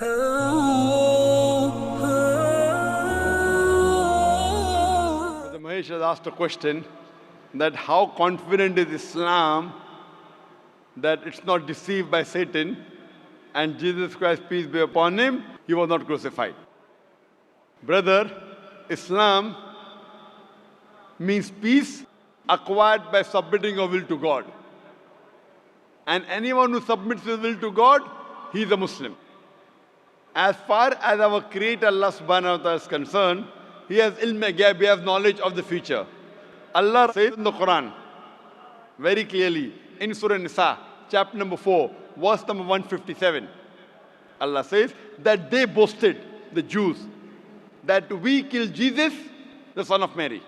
The Mahesh has asked a question that how confident is Islam that it's not deceived by Satan and Jesus Christ, peace be upon him, he was not crucified. Brother, Islam means peace acquired by submitting your will to God. And anyone who submits his will to God, he is a Muslim. As far as our Creator Allah subhanahu wa ta'ala is concerned, He has ilm ghaib, He has knowledge of the future. Allah says in the Quran very clearly in Surah Nisa, chapter number 4, verse number 157. Allah says that they boasted, the Jews, that we killed Jesus, the son of Mary.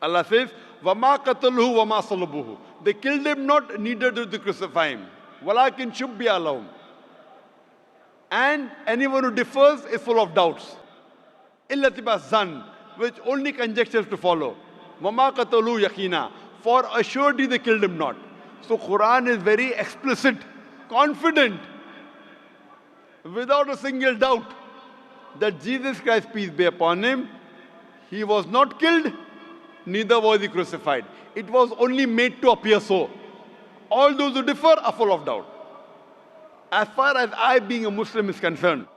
Allah says, وَمَا قَتَلُهُ وَمَا صَلَبُهُ They killed him not, neither did they crucify him. وَلَكِنْ شُبِّيَ لَهُمْ and anyone who differs is full of doubts. Illatiba zan, which only conjectures to follow. Mama katalu yakina. For assuredly they killed him not. So Quran is very explicit, confident, without a single doubt that Jesus Christ, peace be upon him, he was not killed, neither was he crucified. It was only made to appear so. All those who differ are full of doubt. As far as I being a Muslim is concerned,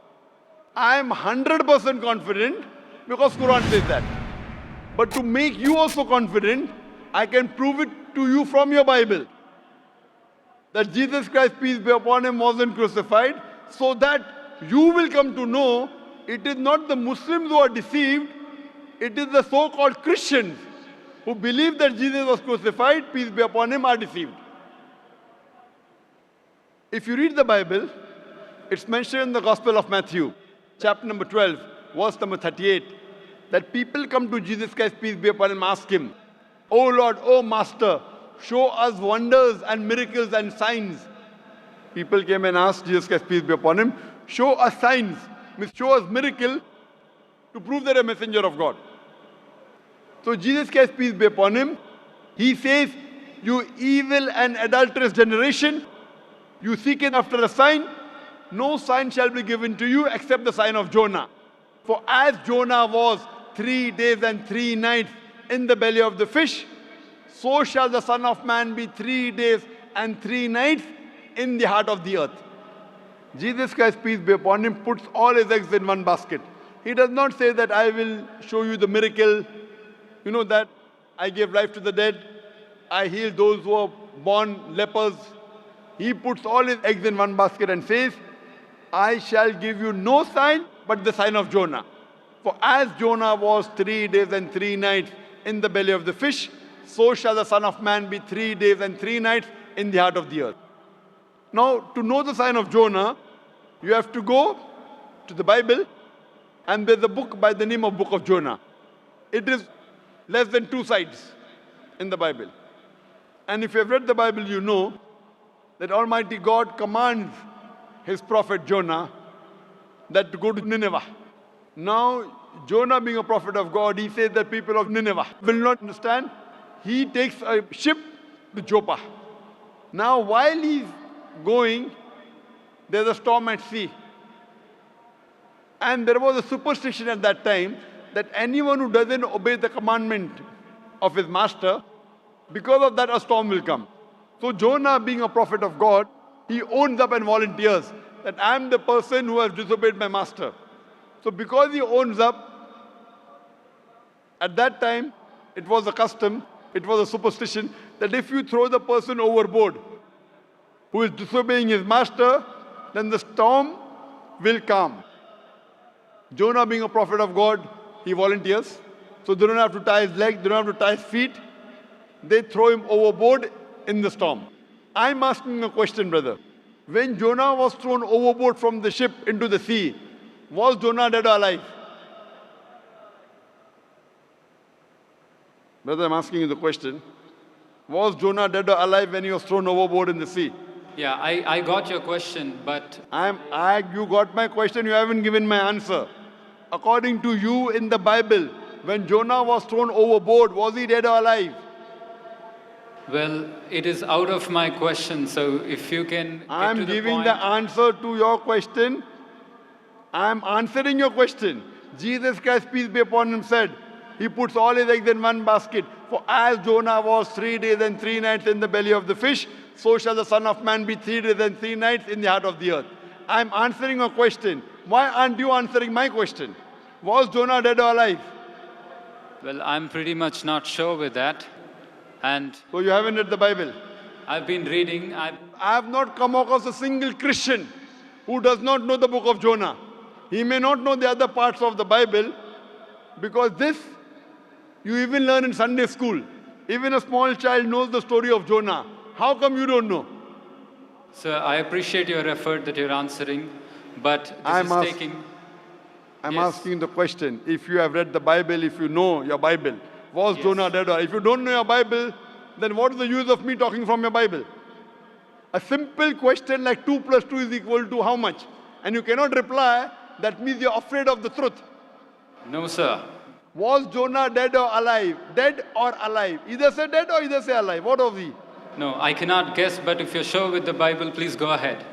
I am 100% confident because Quran says that. But to make you also confident, I can prove it to you from your Bible. That Jesus Christ, peace be upon him, wasn't crucified, so that you will come to know it is not the Muslims who are deceived, it is the so-called Christians who believe that Jesus was crucified, peace be upon him, are deceived. If you read the Bible, it's mentioned in the Gospel of Matthew, chapter number 12, verse number 38, that people come to Jesus Christ, peace be upon him, ask him, Oh Lord, oh Master, show us wonders and miracles and signs. People came and asked Jesus Christ, peace be upon him, show us signs, show us miracle to prove that a messenger of God. So Jesus Christ, peace be upon him, he says, You evil and adulterous generation, you seek it after a sign, no sign shall be given to you except the sign of Jonah. For as Jonah was three days and three nights in the belly of the fish, so shall the Son of Man be three days and three nights in the heart of the earth. Jesus Christ, peace be upon him, puts all his eggs in one basket. He does not say that I will show you the miracle, you know, that I gave life to the dead, I healed those who are born lepers. He puts all his eggs in one basket and says, I shall give you no sign but the sign of Jonah. For as Jonah was three days and three nights in the belly of the fish, so shall the Son of Man be three days and three nights in the heart of the earth. Now, to know the sign of Jonah, you have to go to the Bible, and there's a book by the name of Book of Jonah. It is less than two sides in the Bible. And if you have read the Bible, you know that Almighty God commands his prophet Jonah that to go to Nineveh. Now, Jonah being a prophet of God, he says that people of Nineveh will not understand. He takes a ship to Joppa. Now, while he's going, there's a storm at sea. And there was a superstition at that time that anyone who doesn't obey the commandment of his master, because of that, a storm will come. So, Jonah, being a prophet of God, he owns up and volunteers that I am the person who has disobeyed my master. So, because he owns up, at that time, it was a custom, it was a superstition that if you throw the person overboard who is disobeying his master, then the storm will calm. Jonah, being a prophet of God, he volunteers. So they don't have to tie his legs, they don't have to tie his feet. They throw him overboard in the storm. I'm asking a question, brother. When Jonah was thrown overboard from the ship into the sea, was Jonah dead or alive? Brother, I'm asking you the question. Was Jonah dead or alive when he was thrown overboard in the sea? Yeah, I, I got your question, but I'm, I, you got my question, you haven't given my answer. According to you in the Bible, when Jonah was thrown overboard, was he dead or alive? Well, it is out of my question, so if you can. I'm to the giving point. the answer to your question. I'm answering your question. Jesus Christ, peace be upon him, said, He puts all his eggs in one basket. For as Jonah was three days and three nights in the belly of the fish, so shall the Son of Man be three days and three nights in the heart of the earth. I'm answering your question. Why aren't you answering my question? Was Jonah dead or alive? Well, I'm pretty much not sure with that. And So you haven't read the Bible. I've been reading, I, I have not come across a single Christian who does not know the book of Jonah. He may not know the other parts of the Bible because this you even learn in Sunday school. Even a small child knows the story of Jonah. How come you don't know? sir, I appreciate your effort that you're answering, but this I'm is ask- taking. I'm Yes. asking the question. If you have read the Bible, if you know your Bible, was Yes. Jonah dead or if you don't know your Bible, then what is the use of me talking from your Bible? A simple question like 2 plus 2 is equal to how much? And you cannot reply, that means you're afraid of the truth. No, sir. Was Jonah dead or alive? Dead or alive? Either say dead or either say alive. What of he? No, I cannot guess, but if you're sure with the Bible, please go ahead.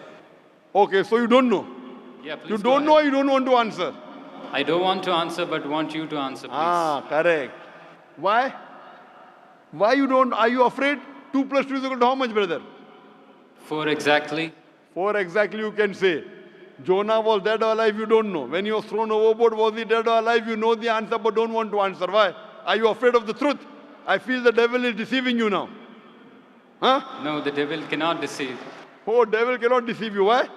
Okay, so you don't know. Yeah, please You don't know you don't want to answer? I don't want to answer, but want you to answer, please. Ah, correct. Why? Why you don't? Are you afraid? 2 plus 2 is equal to how much, brother? Four exactly. 4 exactly you can say. Jonah was dead or alive, you don't know. When he was thrown overboard, was he dead or alive? You know the answer but don't want to answer. Why? Are you afraid of the truth? I feel the devil is deceiving you now. Huh? No, the devil cannot deceive Oh, devil cannot deceive you. Why?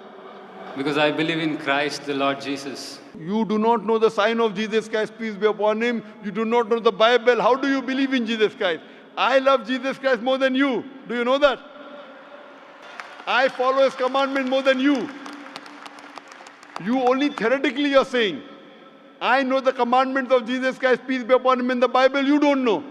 Because I believe in Christ, the Lord Jesus. You do not know the sign of Jesus Christ, peace be upon him. You do not know the Bible. How do you believe in Jesus Christ? I love Jesus Christ more than you. Do you know that? I follow his commandment more than you. You only theoretically are saying, I know the commandments of Jesus Christ, peace be upon him in the Bible. You don't know.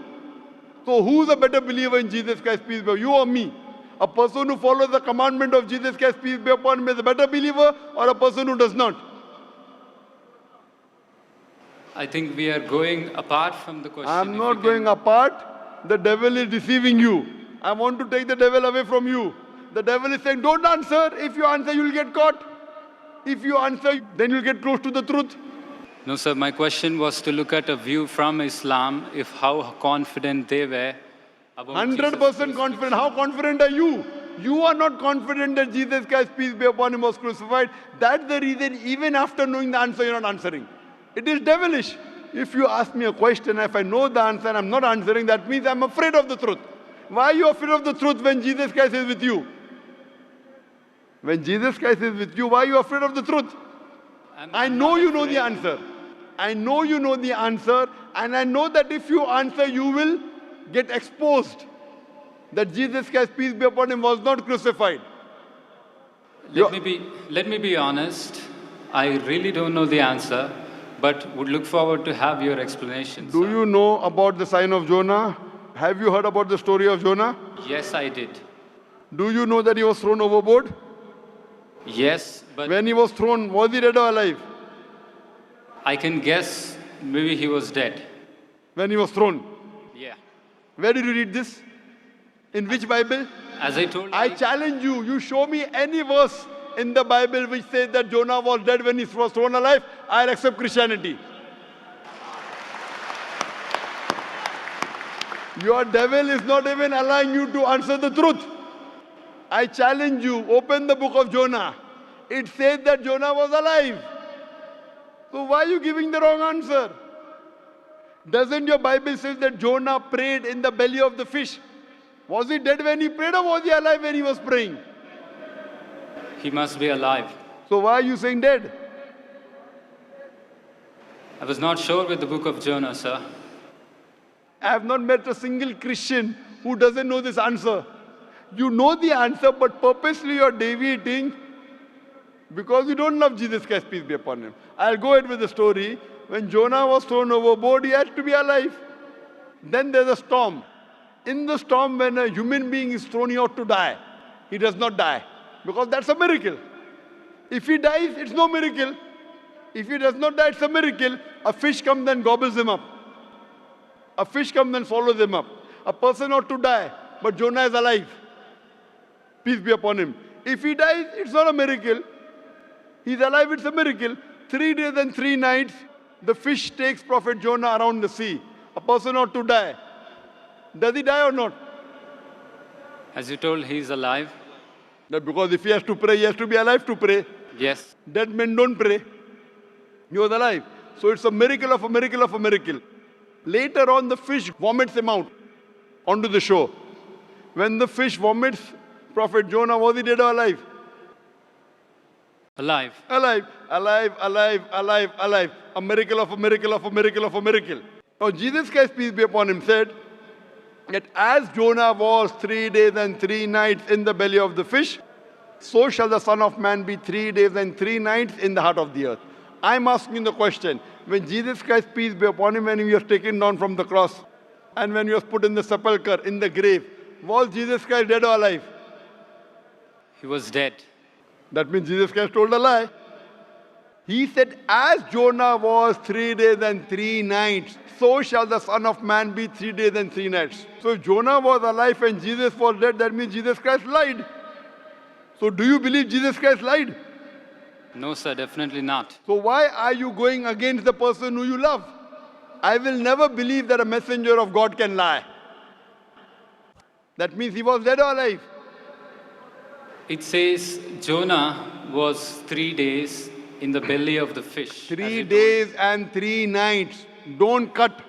So who's a better believer in Jesus Christ, peace be upon him? you or me? A person who follows the commandment of Jesus Christ, peace be upon him, is a better believer or a person who does not? I think we are going apart from the question. I'm not going can- apart. The devil is deceiving you. I want to take the devil away from you. The devil is saying, Don't answer. If you answer, you'll get caught. If you answer, then you'll get close to the truth. No, sir. My question was to look at a view from Islam, if how confident they were 100% Jesus confident. How confident are you? You are not confident that Jesus Christ, peace be upon him, was crucified. That's the reason, even after knowing the answer, you're not answering. It is devilish. If you ask me a question, if I know the answer and I'm not answering, that means I'm afraid of the truth. Why are you afraid of the truth when Jesus Christ is with you? When Jesus Christ is with you, why are you afraid of the truth? I'm- I know you know the answer. I know you know the answer, and I know that if you answer, you will get exposed. That Jesus Christ, peace be upon him, was not crucified. Let me be. Let me be honest. I really don't know the answer, but would look forward to have your explanation. Do sir. you know about the sign of Jonah? Have you heard about the story of Jonah? Yes, I did. Do you know that he was thrown overboard? Yes, but When he was thrown, was he dead or alive? I can guess maybe he was dead. When he was thrown. Where did you read this? In which Bible? As I told I challenge you, you show me any verse in the Bible which says that Jonah was dead when he was thrown alive, I'll accept Christianity. Your devil is not even allowing you to answer the truth. I challenge you, open the book of Jonah. It says that Jonah was alive. So why are you giving the wrong answer? Doesn't your Bible say that Jonah prayed in the belly of the fish? Was he dead when he prayed or was he alive when he was praying? he must be alive. So why are you saying dead? I was not sure with the book of Jonah, sir. I have not met a single Christian who doesn't know this answer. You know the answer, but purposely you're deviating because you don't love Jesus Christ, peace be upon him. I'll go ahead with the story. When Jonah was thrown overboard, he had to be alive. Then there's a storm. In the storm, when a human being is thrown, he ought to die. He does not die because that's a miracle. If he dies, it's no miracle. If he does not die, it's a miracle. A fish comes and gobbles him up. A fish comes and swallows him up. A person ought to die. but Jonah is alive. Peace be upon him. If he dies, it's not a miracle. He's alive, it's a miracle. Three days and three nights, the fish takes Prophet Jonah around the sea. A person ought to die. Does he die or not? As you told, he is alive. Because if he has to pray, he has to be alive to pray. Yes. Dead men don't pray. He was alive. So it's a miracle of a miracle of a miracle. Later on, the fish vomits him out onto the shore. When the fish vomits Prophet Jonah, was he dead or alive? Alive. Alive, alive, alive, alive, alive. A miracle of a miracle of a miracle of a miracle. Now, Jesus Christ, peace be upon him, said that as Jonah was three days and three nights in the belly of the fish, so shall the Son of Man be three days and three nights in the heart of the earth. I'm asking the question when Jesus Christ, peace be upon him, when he was taken down from the cross and when he was put in the sepulchre, in the grave, was Jesus Christ dead or alive? He was dead. That means Jesus Christ told a lie. He said, As Jonah was three days and three nights, so shall the Son of Man be three days and three nights. So if Jonah was alive and Jesus was dead, that means Jesus Christ lied. So do you believe Jesus Christ lied? No, sir, definitely not. So why are you going against the person who you love? I will never believe that a messenger of God can lie. That means he was dead or alive. It says Jonah was three days in the belly of the fish. Three days and three nights. Don't cut.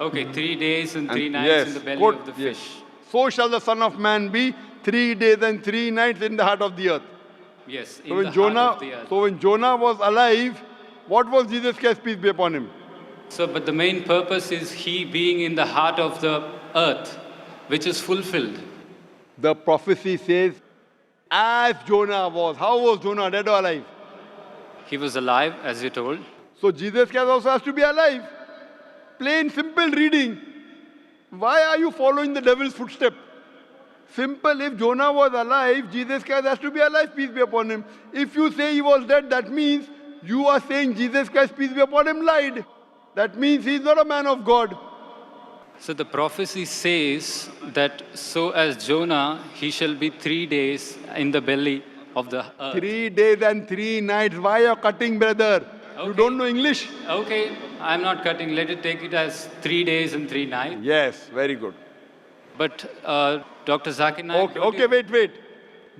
Okay, three days and three And- nights yes, in the belly quote, of the yes. fish. So shall the Son of Man be three days and three nights in the heart of the earth. Yes, in So the when Jonah, heart of the earth. so when Jonah was alive, what was Jesus Christ peace be upon him? So, but the main purpose is he being in the heart of the earth, which is fulfilled. The prophecy says, as Jonah was. How was Jonah dead or alive? He was alive, as you told. So Jesus Christ also has to be alive. Plain, simple reading. Why are you following the devil's footstep? Simple, if Jonah was alive, Jesus Christ has to be alive, peace be upon him. If you say he was dead, that means you are saying Jesus Christ, peace be upon him, lied. That means he is not a man of God. So the prophecy says that so as Jonah, he shall be three days in the belly of the earth. Three days and three nights. Why are cutting, brother? You don't know English? Okay, I'm not cutting. Let it take it as three days and three nights. Yes, very good. But uh, Dr. Zakir Naik, Okay, okay, you- wait, wait.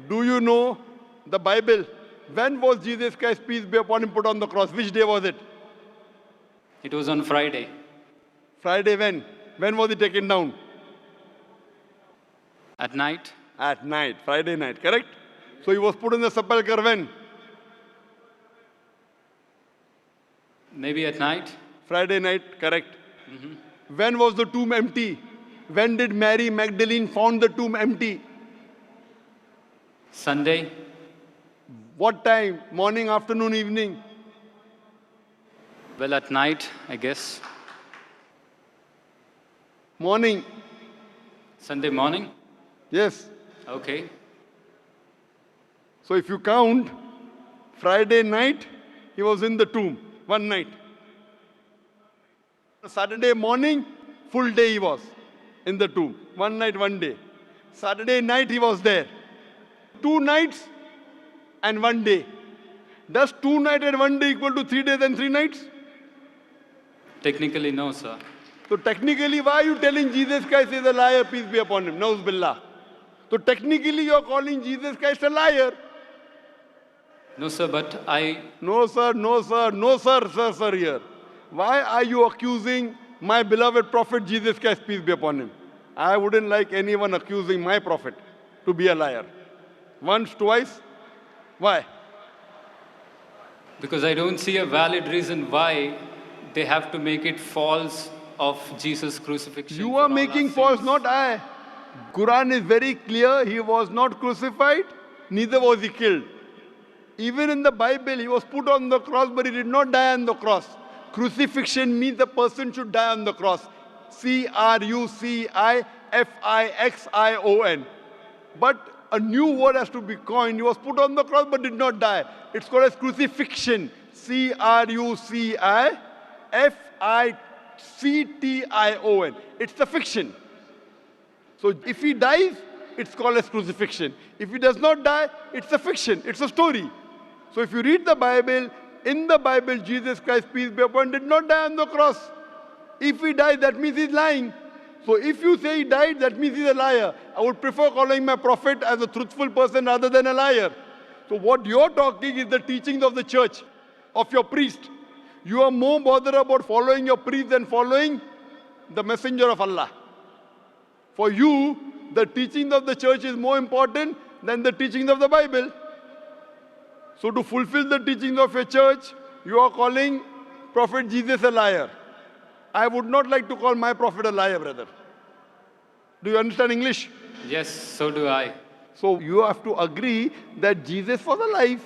Do you know the Bible? When was Jesus Christ, peace be upon him, put on the cross? Which day was it? it was on Friday. Friday when? When was he taken down? At night, At night, Friday night, correct? So he was put in the sepulchre when? maybe at night, Friday night, correct? Mm-hmm. When was the tomb empty? When did Mary Magdalene found the tomb empty? Sunday, What time? Morning, afternoon, evening? well, at night, I guess. Morning. Sunday morning, Yes. okay. So if you count, Friday night, he was in the tomb, one night. Saturday morning, full day he was in the tomb, one night, one day. Saturday night he was there. Two nights and one day. Does two nights and one day equal to three days and three nights? Technically, no, sir. So technically, why are you telling Jesus Christ is a liar? Peace be upon him. Nauz billah. So technically, you are calling Jesus Christ a liar. No, sir, but I, No, sir, no, sir, no, sir, sir, sir, here. Why are you accusing my beloved prophet Jesus Christ, peace be upon him? I wouldn't like anyone accusing my prophet to be a liar. Once, twice. Why? because I don't see a valid reason why they have to make it false of Jesus' crucifixion. You are making false, not I. Quran is very clear. He was not crucified, neither was he killed. Even in the Bible, he was put on the cross, but he did not die on the cross. Crucifixion means the person should die on the cross. C R U C I F I X I O N. But a new word has to be coined. He was put on the cross but did not die. It's called as crucifixion. C R U C I F I C T I O N. It's the fiction. So if he dies, it's called as crucifixion. If he does not die, it's a fiction, it's a story. So if you read the Bible, in the Bible, Jesus Christ, peace be upon, him, did not die on the cross. If he died, that means he's lying. So if you say he died, that means he's a liar. I would prefer calling my prophet as a truthful person rather than a liar. So what you're talking is the teachings of the church, of your priest. You are more bothered about following your priest than following the messenger of Allah. For you, the teachings of the church is more important than the teachings of the Bible. So to fulfill the teachings of your church, you are calling Prophet Jesus a liar. I would not like to call my prophet a liar, brother. Do you understand English? Yes, so do I. So you have to agree that Jesus was alive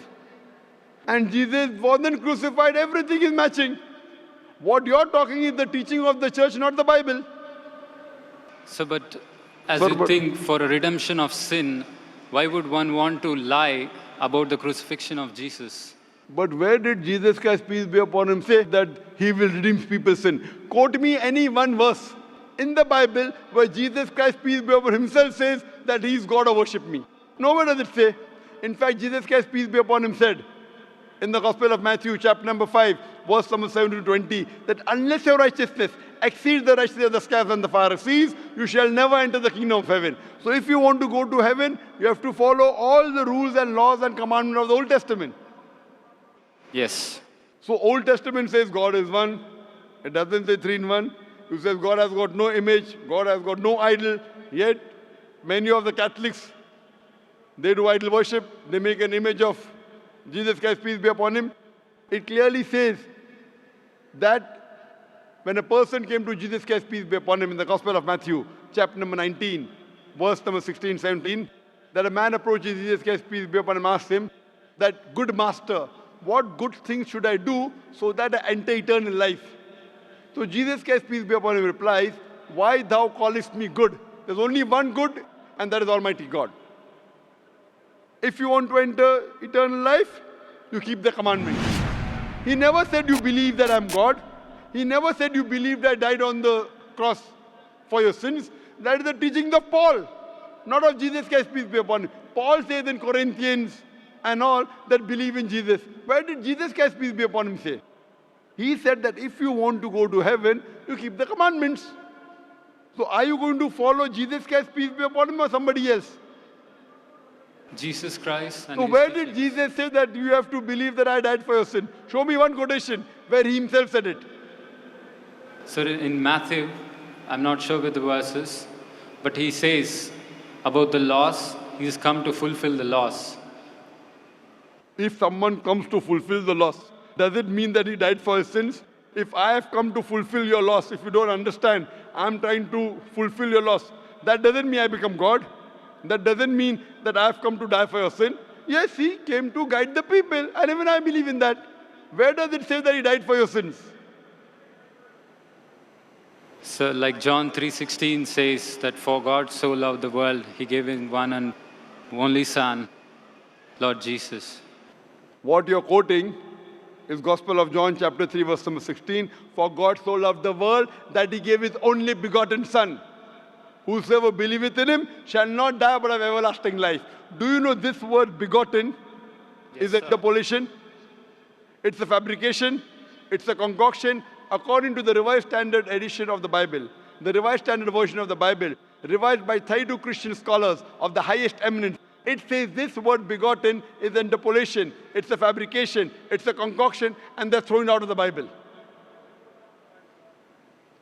and Jesus wasn't crucified. Everything is matching. What you're talking is the teaching of the church, not the Bible. So, but as you but- think for a redemption of sin, why would one want to lie about the crucifixion of Jesus? But where did Jesus Christ, peace be upon him, say that he will redeem people's sin? Quote me any one verse in the Bible where Jesus Christ, peace be upon him, himself says that he is God or worship me. Nowhere does it say. In fact, Jesus Christ, peace be upon him, said in the Gospel of Matthew, chapter number 5, verse number 7 to 20, that unless your righteousness exceeds the righteousness of the scribes and the Pharisees, you shall never enter the kingdom of heaven. So if you want to go to heaven, you have to follow all the rules and laws and commandments of the Old Testament. Yes. So Old Testament says God is one. It doesn't say three in one. It says God has got no image. God has got no idol. Yet many of the Catholics, they do idol worship. They make an image of Jesus Christ, peace be upon him. It clearly says that when a person came to Jesus Christ, peace be upon him, in the Gospel of Matthew, chapter number 19, verse number 16, 17, that a man approaches Jesus Christ, peace be upon him, asks him, that good master, what good things should I do so that I enter eternal life? So Jesus Christ, peace be upon him, replies, Why thou callest me good? There's only one good, and that is Almighty God. If you want to enter eternal life, you keep the commandments. He never said you believe that I'm God. He never said you believe I died on the cross for your sins. That is the teaching of Paul, not of Jesus Christ, peace be upon him. Paul says in Corinthians and all that believe in Jesus. Where did Jesus Christ, peace be upon him, say? He said that if you want to go to heaven, you keep the commandments. So are you going to follow Jesus Christ, peace be upon him, or somebody else? Jesus Christ and So where did teachings. Jesus say that you have to believe that I died for your sin? Show me one quotation where he himself said it. So in Matthew, I'm not sure with the verses, but he says about the laws, he's come to fulfill the laws. If someone comes to fulfill the laws, does it mean that he died for his sins? If I have come to fulfill your laws, if you don't understand, I'm trying to fulfill your laws, that doesn't mean I become God. That doesn't mean that I have come to die for your sin. Yes, he came to guide the people, and even I believe in that. Where does it say that he died for your sins? So like John 3:16 says that for God so loved the world, he gave his one and only son, Lord Jesus. What you're quoting is Gospel of John, chapter 3, verse number 16. For God so loved the world that he gave his only begotten Son. Whosoever believeth in him shall not die but have everlasting life. Do you know this word begotten is a interpolation? It's a fabrication, it's a concoction according to the Revised Standard Edition of the Bible. The Revised Standard Version of the Bible, revised by Thaidu Christian scholars of the highest eminence. It says this word begotten is an interpolation, it's a fabrication, it's a concoction, and they're thrown out of the Bible.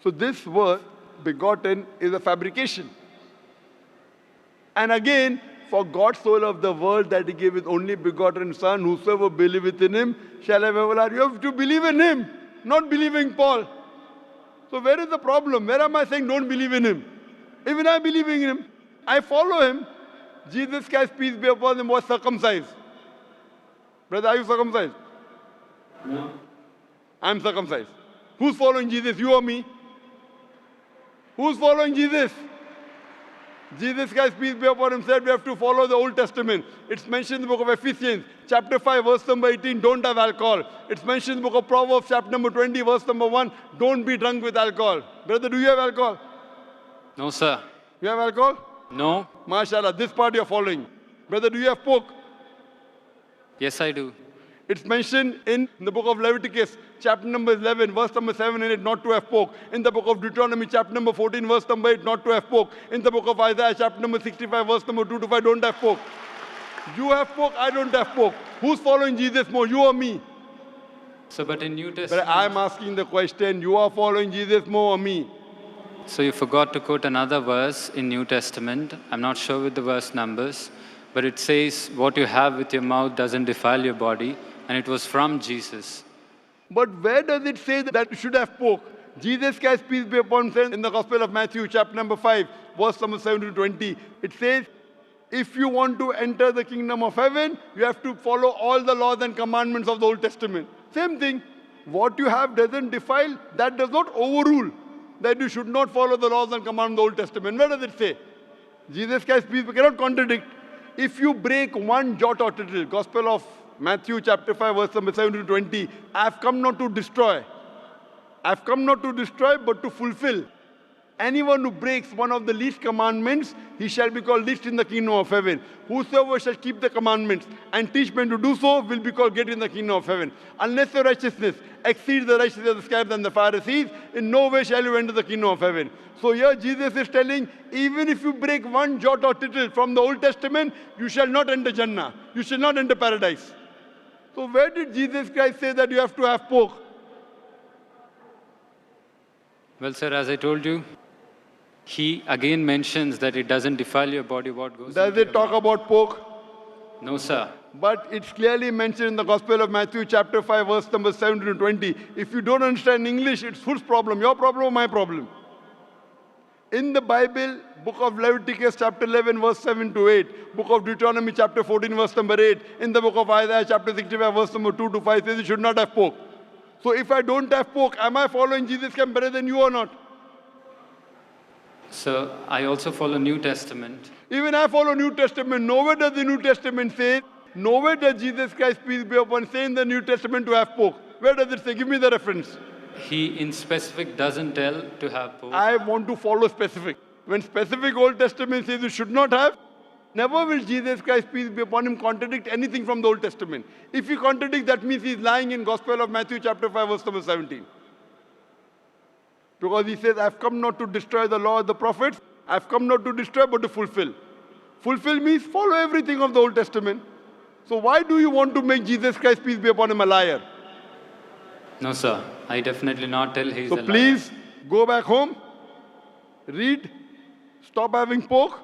So this word begotten is a fabrication. And again, for God so loved the world that he gave his only begotten Son, whosoever believeth in him shall have everlasting. You have to believe in him, not believing Paul. So where is the problem? Where am I saying don't believe in him? Even I believe in him. I follow him. Jesus Christ, peace be upon him, was circumcised. Brother, are you circumcised? No. I'm circumcised. Who's following Jesus? You or me? Who's following Jesus? Jesus Christ, peace be upon him, said we have to follow the Old Testament. It's mentioned in the book of Ephesians, chapter 5, verse number 18, don't have alcohol. It's mentioned in the book of Proverbs, chapter number 20, verse number 1, don't be drunk with alcohol. Brother, do you have alcohol? No, sir. You have alcohol? No. MashaAllah, this part you're following. Brother, do you have pork? Yes, I do. It's mentioned in the book of Leviticus, chapter number 11, verse number 7 in it, not to have pork. In the book of Deuteronomy, chapter number 14, verse number 8, not to have pork. In the book of Isaiah, chapter number 65, verse number 2 to 5, don't have pork. You have pork, I don't have pork. Who's following Jesus more, you or me? So, but in New But Testament, I'm asking the question, you are following Jesus more or me? so you forgot to quote another verse in New Testament. I'm not sure with the verse numbers, but it says, "What you have with your mouth doesn't defile your body," and it was from Jesus. But where does it say that you should have pork? Jesus Christ, peace be upon him, in the Gospel of Matthew, chapter number 5, verse number 7 to 20, it says, if you want to enter the kingdom of heaven, you have to follow all the laws and commandments of the Old Testament. Same thing. What you have doesn't defile, that does not overrule that you should not follow the laws and commandments of the Old Testament. Where does it say? Jesus Christ, peace, we cannot contradict. If you break one jot or tittle, Gospel of Matthew chapter 5, verse number 7 to 20, I have come not to destroy. I have come not to destroy, but to fulfill. Anyone who breaks one of the least commandments, he shall be called least in the kingdom of heaven. Whosoever shall keep the commandments and teach men to do so will be called great in the kingdom of heaven. Unless your righteousness exceeds the righteousness of the scribes and the Pharisees, in no way shall you enter the kingdom of heaven. So here Jesus is telling, even if you break one jot or tittle from the Old Testament, you shall not enter Jannah. You shall not enter paradise. So where did Jesus Christ say that you have to have pork? Well, sir, as I told you, he again mentions that it doesn't defile your body. What goes? Does it talk mouth. about pork? No, sir. But it's clearly mentioned in the Gospel of Matthew, chapter 5, verse number 17 to 20. If you don't understand English, it's whose problem? Your problem or my problem? In the Bible, book of Leviticus, chapter 11, verse 7 to 8, book of Deuteronomy, chapter 14, verse number 8, in the book of Isaiah, chapter 65, verse number 2 to 5, says you should not have pork. So if I don't have pork, am I following Jesus Christ better than you or not? So I also follow New Testament. Even I follow New Testament. Nowhere does the New Testament say, nowhere does Jesus Christ, peace be upon, say in the New Testament to have pork. Where does it say? Give me the reference. He in specific doesn't tell to have pork. I want to follow specific. When specific Old Testament says you should not have, never will Jesus Christ, peace be upon him, contradict anything from the Old Testament. If he contradicts, that means he's lying in Gospel of Matthew chapter 5, verse number 17. Because he says, I've come not to destroy the law of the prophets, I've come not to destroy but to fulfill. Fulfill means follow everything of the Old Testament. So why do you want to make Jesus Christ, peace be upon him, a liar? No, sir. I definitely not tell he's So a liar. please go back home, read, stop having pork,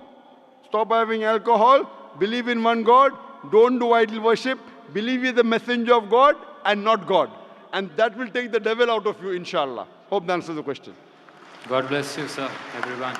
stop having alcohol, believe in one God, don't do idol worship, believe is the messenger of God and not God. And that will take the devil out of you, inshallah. Hope that answers the question. God bless you, sir, everyone.